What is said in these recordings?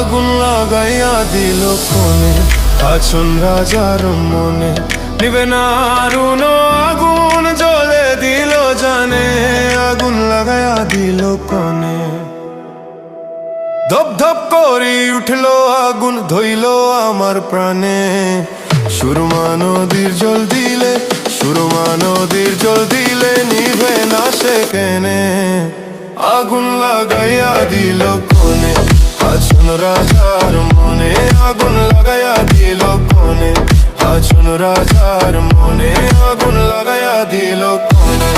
আগুন লাগাইয়া দিল কোনে আছন রাজার মনে। নিবে না আগুন জ্বলে দিল জানে। আগুন লাগাইয়া দিল কোনে ধপ ধপ করি উঠল আগুন, ধইল আমার প্রাণে। সুরমা নদীর জল দিলে, সুরমা নদীর জল দিলে নিভে না সে কেনে। আগুন লাগাইয়া দিল কোনে আছন রাজার মনে আগুন লাগায়া দিল কোনে। আছন রাজার মনে আগুন লাগায়া দিল কোনে।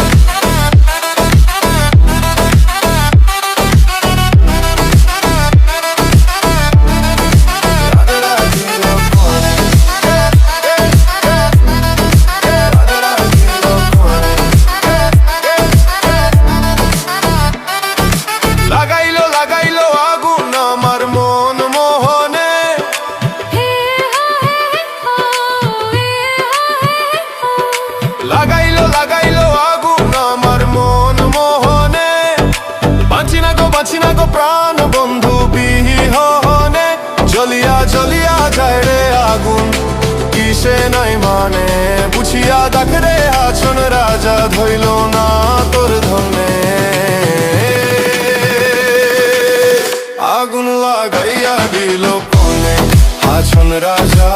কিসে নাই মানে বুঝিয়া দেখ রে আছন রাজা ধইল না তোর ধনে আগুন লাগাইয়া দিল কোনে আছন রাজা